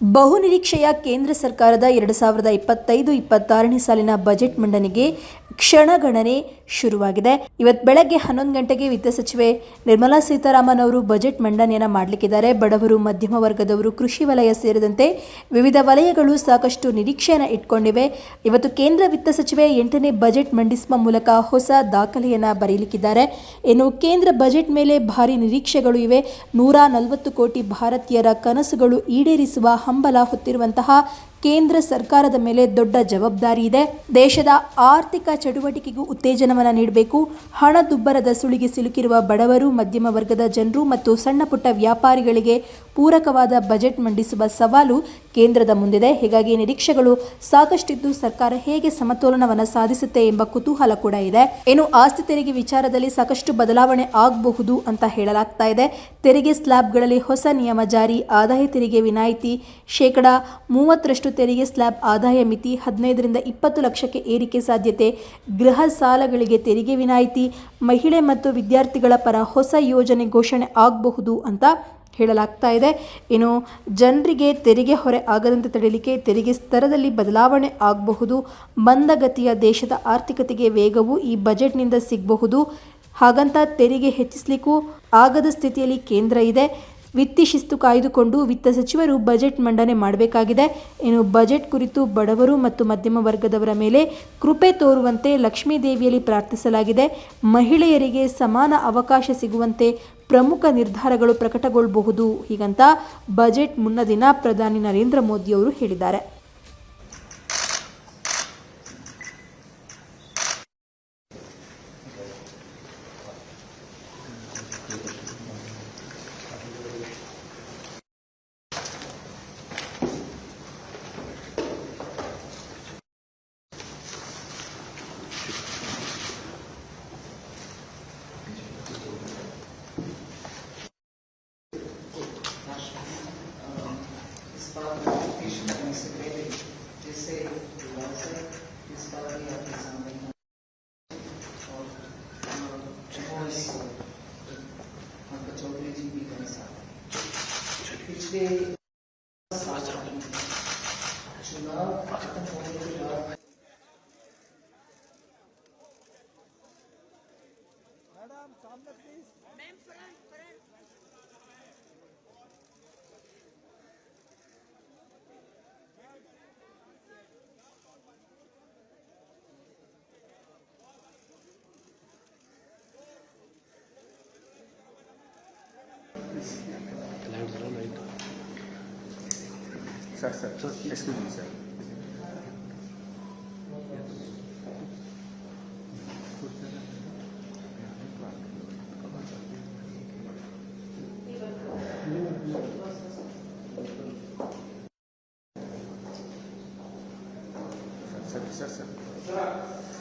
ಬಹುನಿರೀಕ್ಷೆಯ ಕೇಂದ್ರ ಸರ್ಕಾರದ ಎರಡು ಸಾವಿರದ ಇಪ್ಪತ್ತೈದು ಇಪ್ಪತ್ತಾರನೇ ಸಾಲಿನ ಬಜೆಟ್ ಮಂಡನೆಗೆ ಕ್ಷಣಗಣನೆ ಶುರುವಾಗಿದೆ. ಇವತ್ತು ಬೆಳಗ್ಗೆ ಹನ್ನೊಂದು ಗಂಟೆಗೆ ವಿತ್ತ ಸಚಿವೆ ನಿರ್ಮಲಾ ಸೀತಾರಾಮನ್ ಅವರು ಬಜೆಟ್ ಮಂಡನೆಯನ್ನು ಮಾಡಲಿಕ್ಕಿದ್ದಾರೆ. ಬಡವರು, ಮಧ್ಯಮ ವರ್ಗದವರು, ಕೃಷಿ ವಲಯ ಸೇರಿದಂತೆ ವಿವಿಧ ವಲಯಗಳು ಸಾಕಷ್ಟು ನಿರೀಕ್ಷೆಯನ್ನು ಇಟ್ಕೊಂಡಿವೆ. ಇವತ್ತು ಕೇಂದ್ರ ವಿತ್ತ ಸಚಿವೆ ಎಂಟನೇ ಬಜೆಟ್ ಮಂಡಿಸುವ ಮೂಲಕ ಹೊಸ ದಾಖಲೆಯನ್ನು ಬರೀಲಿಕ್ಕಿದ್ದಾರೆ. ಇನ್ನು ಕೇಂದ್ರ ಬಜೆಟ್ ಮೇಲೆ ಭಾರಿ ನಿರೀಕ್ಷೆಗಳು ಇವೆ. ನೂರ ನಲವತ್ತು ಕೋಟಿ ಭಾರತೀಯರ ಕನಸುಗಳು ಈಡೇರಿಸುವ ಹಂಬಲ ಹೊತ್ತಿರುವಂತಹ ಕೇಂದ್ರ ಸರ್ಕಾರದ ಮೇಲೆ ದೊಡ್ಡ ಜವಾಬ್ದಾರಿ ಇದೆ. ದೇಶದ ಆರ್ಥಿಕ ಚಟುವಟಿಕೆಗೂ ಉತ್ತೇಜನವನ್ನು ನೀಡಬೇಕು. ಹಣದುಬ್ಬರದ ಸುಳಿಗೆ ಸಿಲುಕಿರುವ ಬಡವರು, ಮಧ್ಯಮ ವರ್ಗದ ಜನರು ಮತ್ತು ಸಣ್ಣ ಪುಟ್ಟ ವ್ಯಾಪಾರಿಗಳಿಗೆ ಪೂರಕವಾದ ಬಜೆಟ್ ಮಂಡಿಸುವ ಸವಾಲು ಕೇಂದ್ರದ ಮುಂದಿದೆ. ಹೀಗಾಗಿ ನಿರೀಕ್ಷೆಗಳು ಸಾಕಷ್ಟಿದ್ದು ಸರ್ಕಾರ ಹೇಗೆ ಸಮತೋಲನವನ್ನು ಸಾಧಿಸುತ್ತೆ ಎಂಬ ಕುತೂಹಲ ಕೂಡ ಇದೆ. ಏನು ಆಸ್ತಿ ತೆರಿಗೆ ವಿಚಾರದಲ್ಲಿ ಸಾಕಷ್ಟು ಬದಲಾವಣೆ ಆಗಬಹುದು ಅಂತ ಹೇಳಲಾಗ್ತಾ ಇದೆ. ತೆರಿಗೆ ಸ್ಲ್ಯಾಬ್ಗಳಲ್ಲಿ ಹೊಸ ನಿಯಮ ಜಾರಿ, ಆದಾಯ ತೆರಿಗೆ ವಿನಾಯಿತಿ ಶೇಕಡಾ ಮೂವತ್ತರಷ್ಟು ತೆರಿಗೆ ಸ್ಲ್ಯಾಬ್ ಆದಾಯ ಮಿತಿ ಹದಿನೈದರಿಂದ ಇಪ್ಪತ್ತು ಲಕ್ಷಕ್ಕೆ ಏರಿಕೆ ಸಾಧ್ಯತೆ, ಗೃಹ ಸಾಲಗಳಿಗೆ ತೆರಿಗೆ ವಿನಾಯಿತಿ, ಮಹಿಳೆ ಮತ್ತು ವಿದ್ಯಾರ್ಥಿಗಳ ಪರ ಹೊಸ ಯೋಜನೆ ಘೋಷಣೆ ಆಗಬಹುದು ಅಂತ ಹೇಳಲಾಗ್ತಾ ಇದೆ. ಇನ್ನು ಜನರಿಗೆ ತೆರಿಗೆ ಹೊರೆ ಆಗದಂತೆ ತಡೆಯಲಿಕ್ಕೆ ತೆರಿಗೆ ಸ್ತರದಲ್ಲಿ ಬದಲಾವಣೆ ಆಗಬಹುದು. ಮಂದಗತಿಯ ದೇಶದ ಆರ್ಥಿಕತೆಗೆ ವೇಗವು ಈ ಬಜೆಟ್ನಿಂದ ಸಿಗಬಹುದು. ಹಾಗಂತ ತೆರಿಗೆ ಹೆಚ್ಚಿಸಲಿಕ್ಕೂ ಆಗದ ಸ್ಥಿತಿಯಲ್ಲಿ ಕೇಂದ್ರ ಇದೆ. ವಿತ್ತಿ ಶಿಸ್ತು ಕಾಯ್ದುಕೊಂಡು ವಿತ್ತ ಸಚಿವರು ಬಜೆಟ್ ಮಂಡನೆ ಮಾಡಬೇಕಾಗಿದೆ. ಇನ್ನು ಬಜೆಟ್ ಕುರಿತು ಬಡವರು ಮತ್ತು ಮಧ್ಯಮ ವರ್ಗದವರ ಮೇಲೆ ಕೃಪೆ ತೋರುವಂತೆ ಲಕ್ಷ್ಮೀ ದೇವಿಯಲ್ಲಿ ಪ್ರಾರ್ಥಿಸಲಾಗಿದೆ. ಮಹಿಳೆಯರಿಗೆ ಸಮಾನ ಅವಕಾಶ ಸಿಗುವಂತೆ ಪ್ರಮುಖ ನಿರ್ಧಾರಗಳು ಪ್ರಕಟಗೊಳ್ಳಬಹುದು ಹೀಗಂತ ಬಜೆಟ್ ಮುನ್ನ ದಿನ ಪ್ರಧಾನಿ ನರೇಂದ್ರ ಮೋದಿಯವರು ಹೇಳಿದ್ದಾರೆ. पेश करने से पहले जैसे इसका भी आपके सामने और चौधरी जी भी मेरे साथ पिछले चुनाव ma'am front front sir, sir, excuse me, sir. Sir, sir, sir.